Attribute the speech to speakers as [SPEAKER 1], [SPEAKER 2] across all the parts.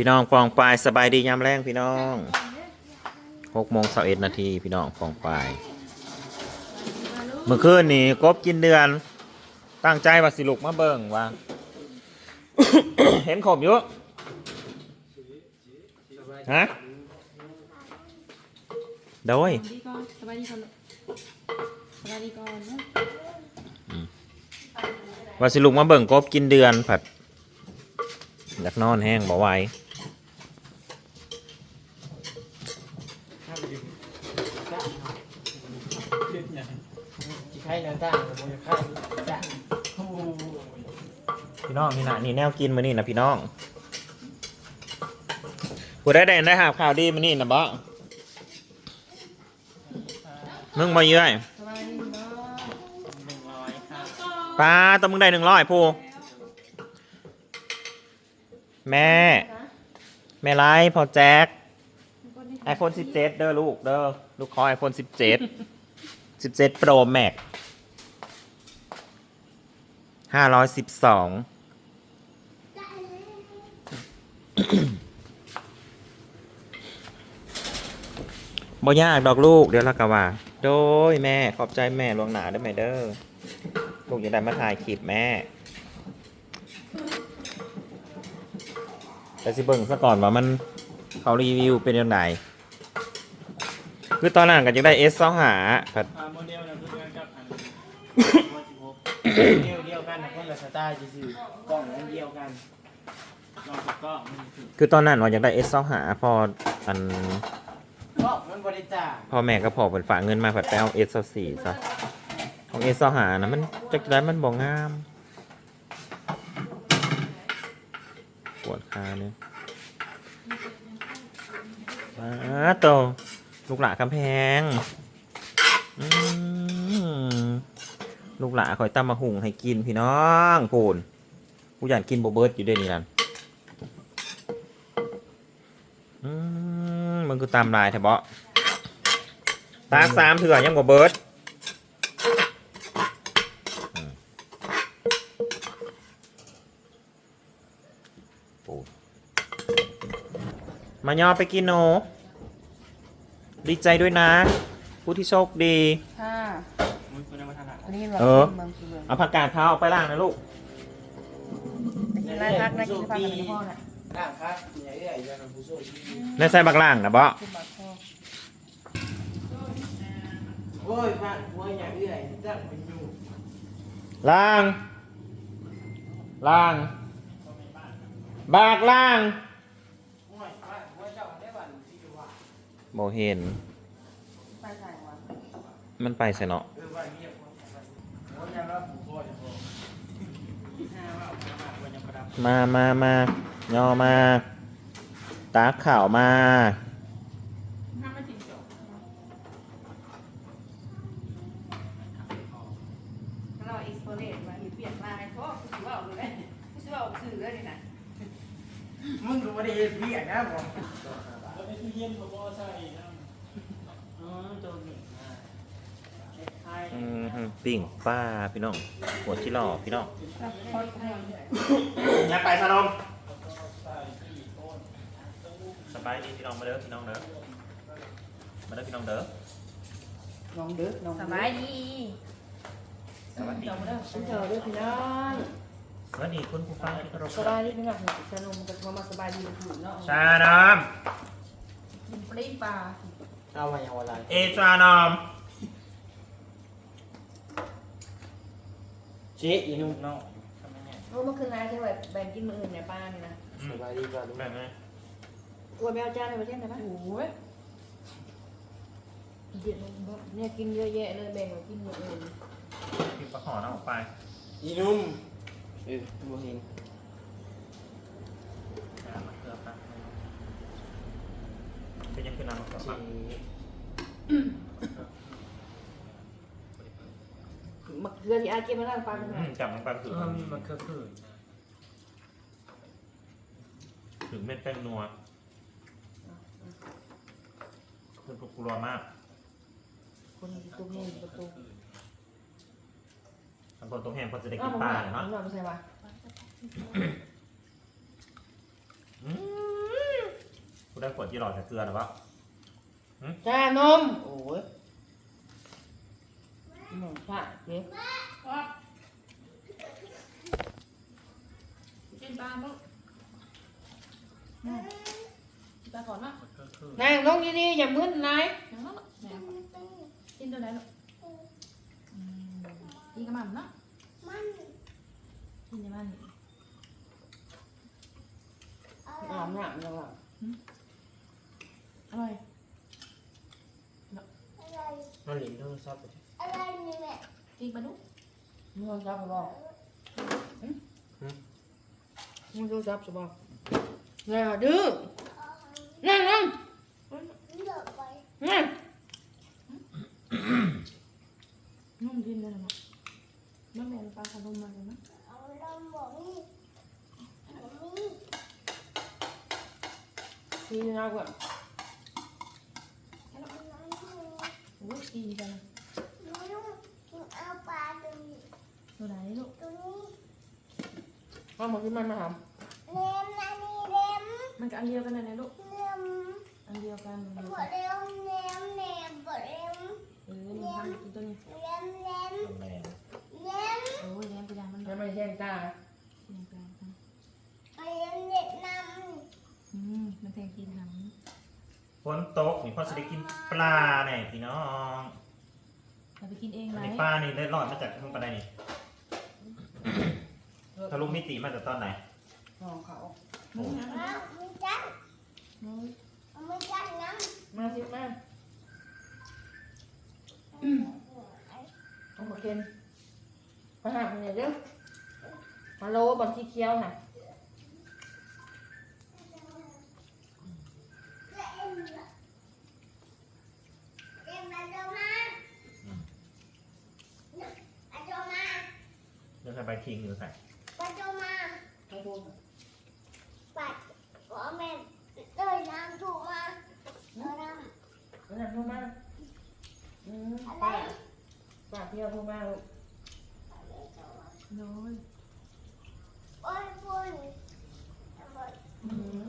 [SPEAKER 1] พี่น้องปองปลายสบายดียามแรงพี่น้องหกโมงสเอ็ดนาทีพี่น้องปองปลาย เมื่อคืนนี้กบกินเดือน ตั้งใจว่าสิลุกมาเบิ่งว่า เห็นขมอยู่ฮะโดย
[SPEAKER 2] สวัสดีก่อนสบายดีก่อนสบายดีก่อนนะ
[SPEAKER 1] ว่าสิลุกมาเบิ่งกบกินเดือนผัดอยากนอนแห้งบ่ไหว
[SPEAKER 3] ใช้น้ำตาลกับมันข้าจ้ะ
[SPEAKER 1] พี่น้องนี่นะนี่แนวกินมานี่นะพี่น้องผู้ได้ได้ได้หาข่าวดีมานี่นะบ่มึงมาเยื่อย
[SPEAKER 2] สบายดีเนาะ
[SPEAKER 3] หนึ่งร้อยครับ
[SPEAKER 1] ป้าต้องมึงได้หนึ่งร้อยผู้แม่ แม่ไรพอแจ็ค iPhone 17 เด้อลูกเด้อลูกขอ iPhone 17 17 Pro Max 512บ่ยากดอกลูกเดี๋ยวเรากะว่า โดยแม่ขอบใจแม่ลวงหนาได้ไหมเด้อลูกย่าได้มาถ่ายคลิปแม่แต่สิเบิ่งซะก่อนว่ามันเขารีวิวเป็นยังไงคือตอนนั้นก็ยังได้เอสสองหาผัด
[SPEAKER 3] อ่าโมเดลนะคือกันกับอันโม เดลเดียวกันนะคนละสไตล์ซื่อๆกล้องอันเดียวกันลองกับกล้องมันคือ
[SPEAKER 1] คือตอนนั้นว่าอยากได้เอสสองหาพออัน
[SPEAKER 3] กล้องมันบริจาค
[SPEAKER 1] พ่อแม่ก็พอเป็นฝากเงินมาผัดไปเอาเอสสี่ซะของเอสสองหานะมันจักได้มันบ่งามปวดขาเนี่ยมาโตลูกหลาคำแพงอืม ลูกหลาคอยตำมมาหุงให้กินพี่น้องพูนกูอยากกินโบเบิร์ตอยู่ด้วยนี่นั่นอืมมันคือตามลายแทบะตาสามเถื่อนยังโบเบิร์ตปูนมายอไปกินโนดีใจด้วยนะ ผู้ที่โชคดี
[SPEAKER 2] ค่ะ
[SPEAKER 3] นนี้
[SPEAKER 2] เรา
[SPEAKER 1] เออ
[SPEAKER 2] เมืองคือเมือง
[SPEAKER 1] เอาผักกาดขาวออกไปล่างนะลูก
[SPEAKER 2] ไปกินร้านพักนะกินพักกับพ่อน่ะ
[SPEAKER 3] ร่างครับใหญ่ใหญ่ยันผู้ช่วยชีวิต
[SPEAKER 1] ในใส่บักล่างนะบ่
[SPEAKER 2] ขึ้นมาพ่อ
[SPEAKER 3] โอ้ยพระหัวใหญ่ใหญ่จังมันอยู่
[SPEAKER 1] ล่าง ล่าง บากล่าง
[SPEAKER 3] โอ้ยพระหัวเจ้าได้บันที่อยู่ว่า
[SPEAKER 1] โบเห็น
[SPEAKER 2] ไปใส่วัน
[SPEAKER 1] มันไปใส่เนาะ
[SPEAKER 3] เออว่าเงียบ
[SPEAKER 1] มามามาย่อมา ตาข่าวมา
[SPEAKER 2] เราเอ็กซ์โพเรตมาเปลี่ยนลายเพราะคือว่าเลยคือว่าสื่อเลยนะ
[SPEAKER 3] มึงก็ไม่ได้เฮ็ดเบี้ยนะผม
[SPEAKER 4] แล้วไอ้ตู้เย็นผมก็ใส่นะ
[SPEAKER 3] อ๋อตัวนี้ใช่
[SPEAKER 1] อืมฮึปิ่งป้าพี่น้องหัวชิหล่อพี่น้อง
[SPEAKER 2] แล้วพอให้
[SPEAKER 1] อยากไปสนมสบายดีพี่น้องมาเด้อพี่น้องเด้อมาเด้อพี่น้องเด้อ
[SPEAKER 2] น้องเด้อน้องสบายดี
[SPEAKER 1] สวัสดี
[SPEAKER 2] น้องเด้อฉันเจอเด้อพี่น้อง
[SPEAKER 1] สวัสดีคุณผู้ฟังที่เคารพ
[SPEAKER 2] สบายดีพี่น้องสนุกมันมาสบายดีถูกเนาะ
[SPEAKER 1] ชานาม
[SPEAKER 2] กินปลีปลา
[SPEAKER 3] เอามาอย่างไร
[SPEAKER 1] เอชานาม
[SPEAKER 3] เจ๊อีนุ่มน้อง
[SPEAKER 2] โอ้เมื่อคืนนายใช่ไหมแบ่งกินมืออื่นในป้านี่นะ
[SPEAKER 3] สบายดีป่ะลูก
[SPEAKER 1] แบบไหน
[SPEAKER 2] กลัวแมวจ้าในประเทศไหนบ้างโอ้ยเดี๋ยวเนี่ยกินเยอะแยะเลยแบ่งมากินมืออื่น
[SPEAKER 1] พี่ประหอน้าออกไป
[SPEAKER 3] อีนุ่มเออบัวเฮง
[SPEAKER 1] อ่ามาเกลือครับเป็นยังคือนำมาเกลือ
[SPEAKER 3] เจ๊
[SPEAKER 1] ครับ
[SPEAKER 2] มะเขือที่อาเก็บมาล้างปลาเป็นไง
[SPEAKER 1] อืมจับมันไปถึง
[SPEAKER 3] เออมีมันคือคือ
[SPEAKER 1] ถึงเม็ดแป้งนัวคือกุกลัวมาก
[SPEAKER 2] คนตุ้มนี่ประตู
[SPEAKER 1] ตำบลตรงแห้งพอจะได้
[SPEAKER 2] อ้า
[SPEAKER 1] กิ
[SPEAKER 2] วนผม
[SPEAKER 1] ปลา
[SPEAKER 2] ห
[SPEAKER 1] เนาะ
[SPEAKER 2] น่อยไม่ใช่ปะ
[SPEAKER 1] อืมกูได้ขวดยี่หลอดจากเกลือหรือเปล่า
[SPEAKER 2] ชานม โอ้ย นมผ่าเจ๊
[SPEAKER 5] กินปลาบ้างปลาขอนเนาะ
[SPEAKER 3] ก็คือ
[SPEAKER 2] นั่งลงดีๆอย่ามึนนาย
[SPEAKER 5] อย่างนั้นแหม่กินตัวไหนลูกกินกับมันเนาะกินกับมัน
[SPEAKER 2] อาบน้ำแล้วอะ
[SPEAKER 5] อร่อย
[SPEAKER 3] มันหลินโทรศัพท์ไป
[SPEAKER 5] กินปลาดุก
[SPEAKER 2] มึงโทรศัพท์บอกมึงโทรศัพท์จะบอกแล้วดื้อนั่งนั่งนั่ง
[SPEAKER 5] นุ่มกินเลยเนาะมันแม่ปลาขนมมาเลยนะ
[SPEAKER 2] พี่นะก่อน
[SPEAKER 5] โอ้ยกินกัน ตัวไหนลูก
[SPEAKER 2] เอามาที่มันมาท
[SPEAKER 5] มันก็อันเดียวกันเลยนะลูกอันเดียวกันเลยเออนี่ทำกินตัวนี้
[SPEAKER 1] แม่
[SPEAKER 5] โอ้ยแย้มไปยังมันำเนาะ
[SPEAKER 2] ให้มันแช่งตา
[SPEAKER 5] กินกันอืมมันแทงกินหำ
[SPEAKER 1] ฝนตกนี่พ่อจะได้กินปลาเนี่ยพี่น้อง
[SPEAKER 5] เราไปกินเอง
[SPEAKER 1] อั
[SPEAKER 5] ไห
[SPEAKER 1] น
[SPEAKER 5] ม
[SPEAKER 1] นี้ปลานี่ได้รอดมาจากทุ่งปลาได้นี่ ทะลุมิติมาจากตอนไหน
[SPEAKER 2] ห้องเขา
[SPEAKER 5] มึงนะโอ้ย
[SPEAKER 2] มาสิมาเอามาเค็นมาหามันหน่อยเด้อฮัลโหลบอลที่เคี้ยวน่ะ
[SPEAKER 1] เดี๋ยวใส่ใบทิ้งอยู่ใส่
[SPEAKER 2] ไปดูแล้วนั่นโทรมาอืมป้าป้าเที่ยวโทรมาลูก
[SPEAKER 5] โอ้ย
[SPEAKER 2] อืม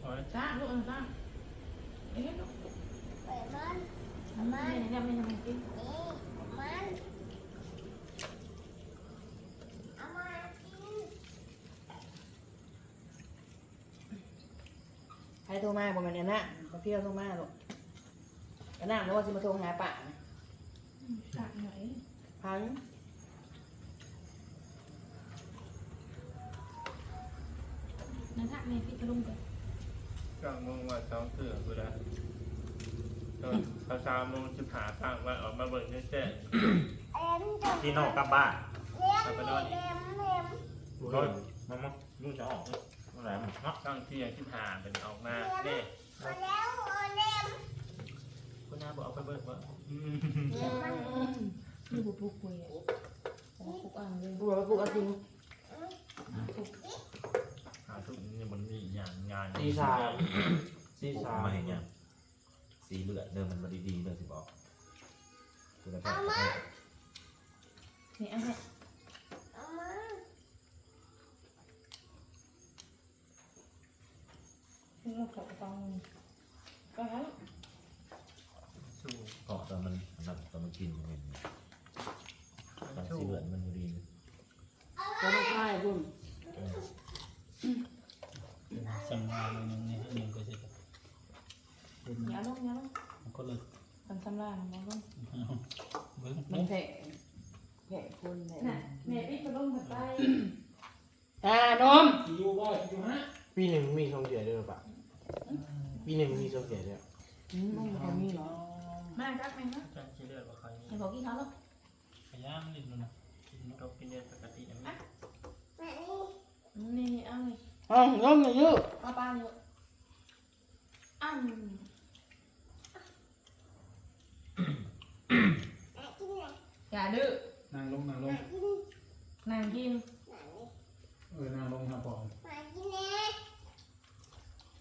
[SPEAKER 3] โอ้ย
[SPEAKER 5] จ้าลูกเออจ้าเอ๊ะลูกไม่ไม่ไม่ไม่กิน
[SPEAKER 2] ใคร โทรมาบอกมันเนี่ยนะป้าเที่ยวโทรมาลูกกระน้ำแล้วว่าจะมาโทรหาป้านะ
[SPEAKER 5] จักหน่อย
[SPEAKER 2] พัง
[SPEAKER 5] นั่นทักแม่พี่กระลุงไป
[SPEAKER 3] ก็งงว่าสองเสือกูได้ตอนภาษาโมงสิบหาตั้งว่าออกมาเบิ่งแจ้ง
[SPEAKER 1] พี่น้องกลับบ้าน
[SPEAKER 3] กลับไปนอนอีก
[SPEAKER 1] รถมามาลูกจะออกนี่ อะไรมันเนาะ
[SPEAKER 3] ตั้งเที่ยงสิบหาเป็นออกมาเน่คุณน้าบอกเอาไปเบิ่งว่า
[SPEAKER 5] คือบุปุกปุยอะโอ้ปุกอ่างเลย
[SPEAKER 2] บัวปลูกเอาจริง
[SPEAKER 3] หาทุกนี่มันมีอย่างงาน
[SPEAKER 4] ตีสามตีสาม
[SPEAKER 1] มาเห็นยังสีเลือดเดิมมันมาดีๆเลยสิบอกคุณภาพ
[SPEAKER 5] นี่อันนี้คือเราขอตอง ก็แล้ว
[SPEAKER 3] สู้
[SPEAKER 1] เกาะตอนมันนับตอนมันกินมันเห็นตอน
[SPEAKER 3] สู้
[SPEAKER 1] สีเลือดมันดี
[SPEAKER 2] ก็ไม่ใช่คุณ
[SPEAKER 4] สัญญาณนึงนี่หนึ่งก็จะเป็น
[SPEAKER 5] อย่าลงอย่าลง
[SPEAKER 4] คนละ
[SPEAKER 5] กันทำลายมันลง
[SPEAKER 4] เบิ้ง
[SPEAKER 2] มันแผลแผลคนแผล
[SPEAKER 5] น่ะแม่พี่กระลุงไป
[SPEAKER 2] อ่านม
[SPEAKER 4] อยู่บ่อยอยู่ฮะ
[SPEAKER 6] ปีหนึ่งมีสองเดือนด้วยหรือเปล่า ปีหนึ่งมีสองเดือนด้วย
[SPEAKER 2] อืมมันบ่มีหรอ
[SPEAKER 5] มาจักแม่นะ
[SPEAKER 3] การคิดเลือดว่าใคร
[SPEAKER 5] ให้บอกกี่เขาลูก
[SPEAKER 4] พยายามนิดนึงนะ
[SPEAKER 3] กินนกกินเลือดปกติอย่างนี้
[SPEAKER 5] นี่นี่เอาเลย
[SPEAKER 2] ห้องนมอย่ายืด
[SPEAKER 5] ป้าป้าอยู่อันอย่าดื้อนา
[SPEAKER 4] งลงนางลง
[SPEAKER 5] นางกิน
[SPEAKER 4] เออนางลงครับผม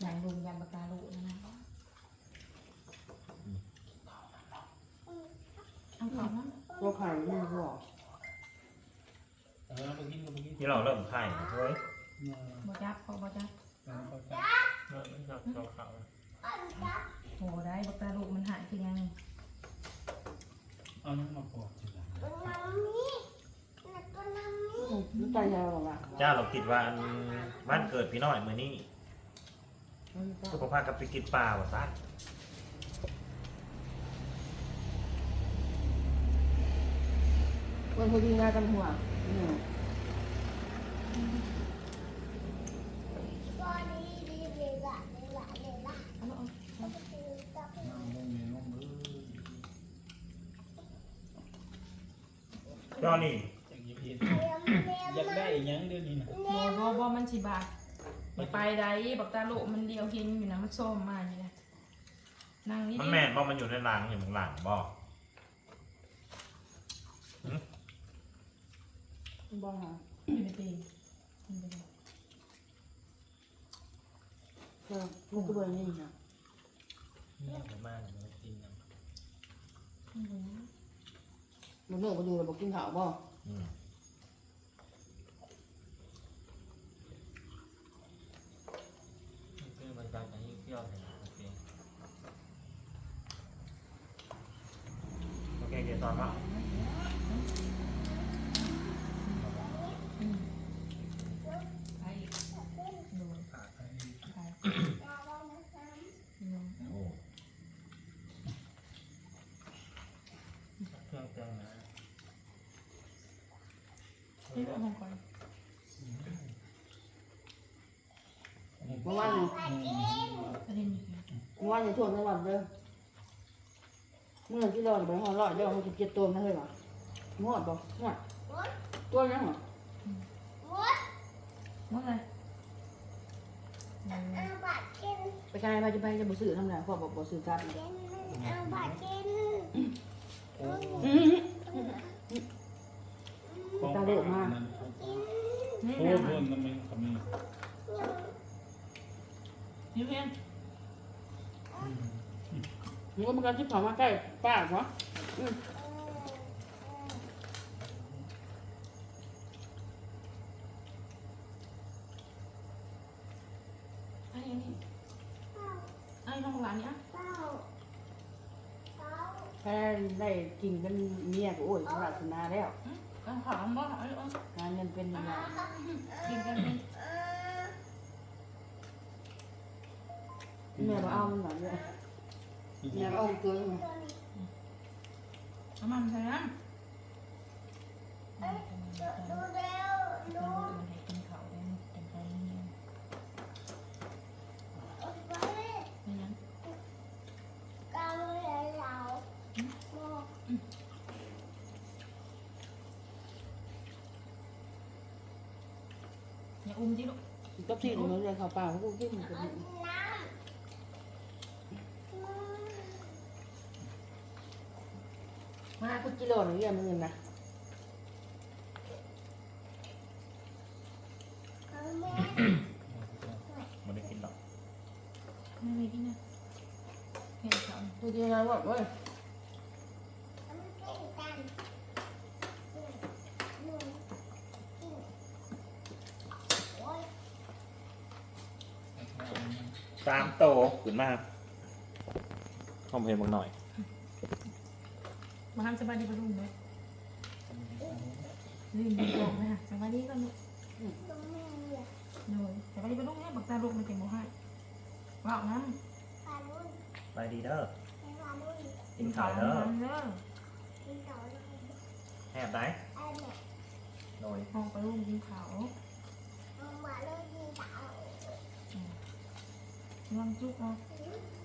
[SPEAKER 5] นางลุงยันปากกาลูกนะนะเอาของนั้น
[SPEAKER 2] ตัวไข่ไม่หรอ
[SPEAKER 4] เออไปกินก็ไปกิน
[SPEAKER 1] ๆที่เราเริ่มไข่เฮ้ย
[SPEAKER 5] บ่จับพอบ่จับ
[SPEAKER 4] แล้วก็จะ
[SPEAKER 3] เนาะมันหักเขาเขา
[SPEAKER 5] โหได้บักตาลูกมันหายคือยัง
[SPEAKER 4] เอาน้ำมาปอกทีหลัง
[SPEAKER 2] ลูกใจยาวหรอวะ
[SPEAKER 1] เจ้าเราคิดว่าอันวันเกิดพี่น้อยมือนี้ สุขภาพกับไปกินปลาว่าซะ
[SPEAKER 2] วันพอดีงานกันหัวอืม
[SPEAKER 5] เอาเอาเอา
[SPEAKER 4] น้ำลงเมลงมือ
[SPEAKER 1] เจ้านี่
[SPEAKER 4] จากยิบเห็ดอยากได้อีหยังเดี๋ยวนี้นะ
[SPEAKER 5] บ่บ่บ่มันสิบาท อย่าไปได้บักตาลูกมันเดียวเห็นอยู่นะมันส้มมาอยู่นะนั่งนี่
[SPEAKER 1] มันแม่นบ่มันอยู่ในหลังอยู่ข้างหลังบ่
[SPEAKER 2] บ้าหา
[SPEAKER 5] อยู่ในเตียงมันเป็น
[SPEAKER 2] เออลูกก็ด้วยนี่นะ
[SPEAKER 4] เนี่ยผมมาผมมากินน้
[SPEAKER 5] มันเป็น
[SPEAKER 2] มันเลิกมาดูแล้วบอกกินข้าวบ่
[SPEAKER 1] อืม
[SPEAKER 3] คือมันการอันนี้เที่ยวเลยโอเค
[SPEAKER 1] โอเคเดี๋ยวตอนว่า
[SPEAKER 5] อืมไปอีกโดนำ
[SPEAKER 4] ขาดไป
[SPEAKER 5] ไปโดน
[SPEAKER 1] โอ้
[SPEAKER 3] เครื่องเตือนนะ
[SPEAKER 5] นี่ เอาห้องก่อน
[SPEAKER 2] เมื่อวานนี่
[SPEAKER 5] ประเด็นอีกนะ
[SPEAKER 2] เมื่อวานนี่ช่วงจังหวัดเด้อเมื่อที่รอไปห้องรอดเดี๋ยวมันจะเจ็ดตัวนะเฮ้ยหรอหอดบ่หอดตัวยังเหรอ
[SPEAKER 5] ว่าไง
[SPEAKER 2] ไปกายไปจะไปจะบ่ซื้อทำไงพ่อบอกบ่ซื้อกัน
[SPEAKER 4] โอ้
[SPEAKER 2] อือตาเด็กมาก
[SPEAKER 5] นี่
[SPEAKER 4] โอ้
[SPEAKER 5] นะ
[SPEAKER 4] โหทำไมทำไม
[SPEAKER 5] ยูเพียน
[SPEAKER 2] มึงก็มันก็ชิบเขามาใกล้ป้าเหรออืม
[SPEAKER 5] ไอ้นี่ไอ้น้องหลานเนี่ย
[SPEAKER 2] แค่ได้กินกันเมียก็โอ้ยปรารถนาแล้ว
[SPEAKER 5] เอาขาวบ่ไอ้เอา
[SPEAKER 2] งานเงินเป็นยังไง
[SPEAKER 5] กินกันนี่
[SPEAKER 2] แม่ก็เอามันหน่อยเลยแม่ก็เอาตัวนึง
[SPEAKER 5] เอามันใส่น้ำดูแล้วดูให้กินข้าวได้จังไปเนี่ย ไม่ยังอย่าอุ้มดิลูก
[SPEAKER 2] กับที่หนูเลยเขาป่าเขาก็กินกัน มาคุกิโลหนึ่งเยี่ยมเงินนะ
[SPEAKER 1] ไม่ได้กินหรอก
[SPEAKER 5] ไม่ไม่กินนะเห็นเขา
[SPEAKER 2] คุกิโลว่าเว้ย
[SPEAKER 1] สามโตขึ้นมาข้อมเพลงบางหน่อย
[SPEAKER 5] มาทำสบายดีปะลุงเลยลืมดีบอกนะสบายดีก็ลูกโดยสบายดีปะลุงเนี่ยบักตาลูกมันเจ็บบ่ให้ว่างั้น
[SPEAKER 1] ไปดีเด้อกิน
[SPEAKER 5] ข้า
[SPEAKER 1] ข้าววเด้อ
[SPEAKER 5] เด้อ
[SPEAKER 1] แฮบได้โดย
[SPEAKER 5] ห้องปลาลุงกินข้าวลองจุกเอา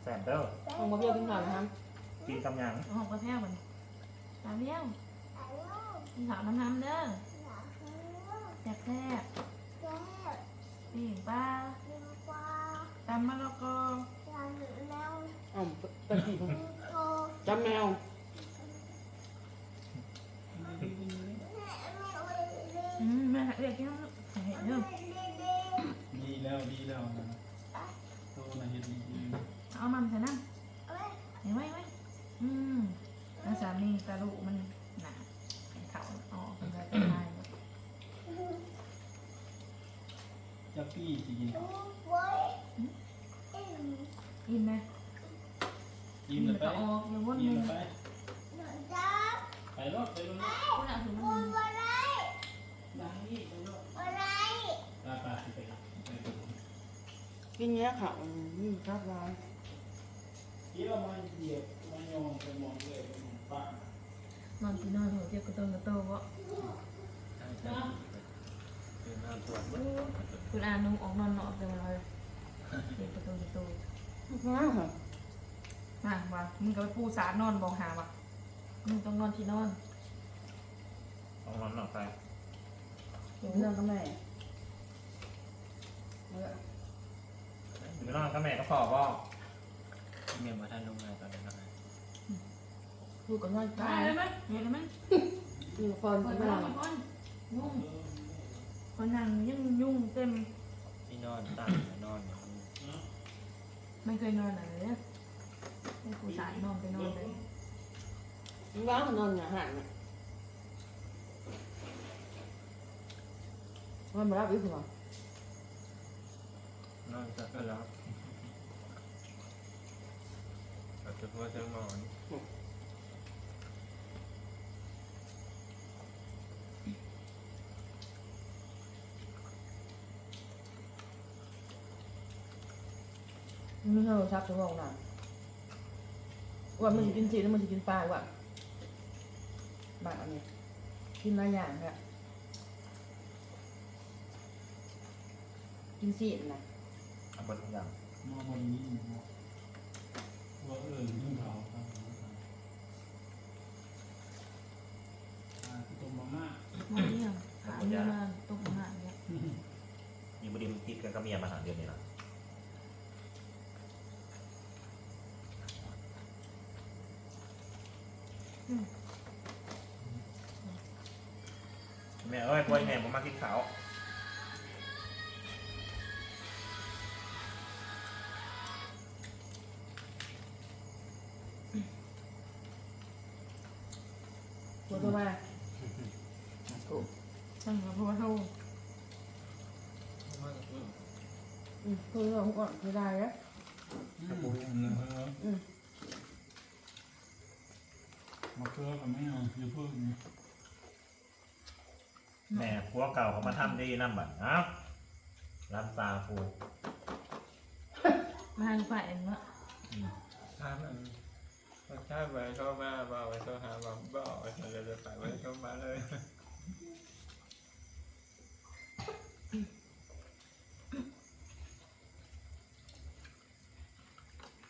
[SPEAKER 1] แซมเด้อ
[SPEAKER 2] เอามาเบี้ยวกินข้าวนะครับ
[SPEAKER 1] กินกำยัง
[SPEAKER 5] ห้องปลาแพ้วมัน ตาเลี้ยวกินข้าวน้ำน้ำเด้อแซ่บแซ่บนี่ปลาตำมะละกอ
[SPEAKER 2] อ๋อตะกี้จำแมว
[SPEAKER 5] อืมแม่เรียกกินน้ำลูกเห็นเด้อ
[SPEAKER 4] ดีแล้วดีแล้วนะโตนะเห็ดดี
[SPEAKER 5] เอามันใส่น้ำเห็นไหมไหมอืมแล้วสามีกระดูกมันหนาเขาอาอกมันจะตาย
[SPEAKER 4] จักปี้สิกินข้าว
[SPEAKER 5] กินไหม
[SPEAKER 4] ยิ้มเลยไป
[SPEAKER 5] ก็ออกอย่าวน
[SPEAKER 4] ยิ้ม
[SPEAKER 5] มึง
[SPEAKER 4] เลยไปรถไปรถ
[SPEAKER 5] คุณอาถึงมัน
[SPEAKER 4] ได้ไปรถไปไปไปไปไป
[SPEAKER 2] กินเนี้ยค่ะอืมนี่ครับร้าน
[SPEAKER 4] เดี๋ยวมาเหยียบมายองไปมองเลย น
[SPEAKER 5] อนที่นอนหัวเจ็บกระโตกระโตวะ
[SPEAKER 3] คุ
[SPEAKER 5] ณอานุ่งออกนอนนอนไปมเลยเจ็บกระโตกระโต
[SPEAKER 2] ง่ายค่ะ
[SPEAKER 5] มาว่ะมึงกับปูสารนอนบอกหาว่ะมึงต้องนอนที่นอน
[SPEAKER 1] ต้องนอนหน่อยไป
[SPEAKER 2] เดี๋ยวเรื่องกับแม่เออ
[SPEAKER 1] หรือนอนกับแม่ก็พอบ่
[SPEAKER 3] เมียมาท่านลงมาตอนนั้นนะ
[SPEAKER 2] พูดกับน้อย
[SPEAKER 5] ไป
[SPEAKER 2] ตาย
[SPEAKER 5] เลยไหมเห็นไหม
[SPEAKER 2] มีคน
[SPEAKER 5] คน
[SPEAKER 2] ที่
[SPEAKER 5] น
[SPEAKER 2] มา
[SPEAKER 5] อนคนยุ่งคนนั่งยุ่งยุ่งเต็ม
[SPEAKER 3] ที่นอนตั้งนอนอย่างนี้
[SPEAKER 5] ไม่เคยนอนไหนเลยให้ปูสารนอนไปนอนเลย
[SPEAKER 2] ว่างนอนอย่าหันน่ะมันมารับอีกหรอน
[SPEAKER 3] อนจะก็รับอาจจะเพราะจะนอน
[SPEAKER 2] ไม่ใช่เราชักจะว่างน่ะว่ามันจะกินสีแล้วมันจะกินปลาว่ะบางอันนี้กินหลายอย่างค่ะกินสีนะ
[SPEAKER 1] เอาบนทุกอย่าง
[SPEAKER 4] มองบนนี้มองว่าเออยิ่งเขาครับอ่าตัวมาม่า
[SPEAKER 5] มาเนี่ยขาเนี่ยมาตกมาเนี่ย
[SPEAKER 1] มีบดีมันติดกันกับเมียมาหาเดือนนี้ละ แม่เอ้ยกล้วยแม่ผมมากินข้าว
[SPEAKER 2] ตัวตัวมา
[SPEAKER 5] ช่างกับพ่อเท่า
[SPEAKER 2] อืมตัวเราก่อนไม่ได้แล้ว
[SPEAKER 4] อืมเออ
[SPEAKER 2] อืม
[SPEAKER 4] มาเพื่อกับไม่เอาอยู่เพื่อนนี่
[SPEAKER 1] แม่ผัวเก่าเขามาทำดีน้ำบัตรเอ้าร้านซาฟู
[SPEAKER 5] มาหันไปเอ็นวะ
[SPEAKER 3] ถ้ามันถ้าไปเข้ามาบอกไปเข้าหาบอกบอกไปเลยจะไปไว้เข้ามาเลย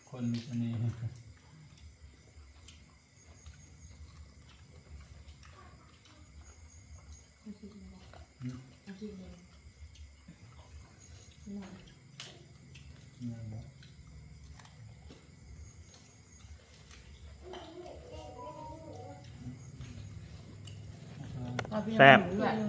[SPEAKER 4] คนมีเสน่ห์
[SPEAKER 2] เอาสิเลยน่ะ
[SPEAKER 4] เนี่ยนะ
[SPEAKER 2] เอาพี่
[SPEAKER 1] แซ่บ
[SPEAKER 2] น้องหนูด้วย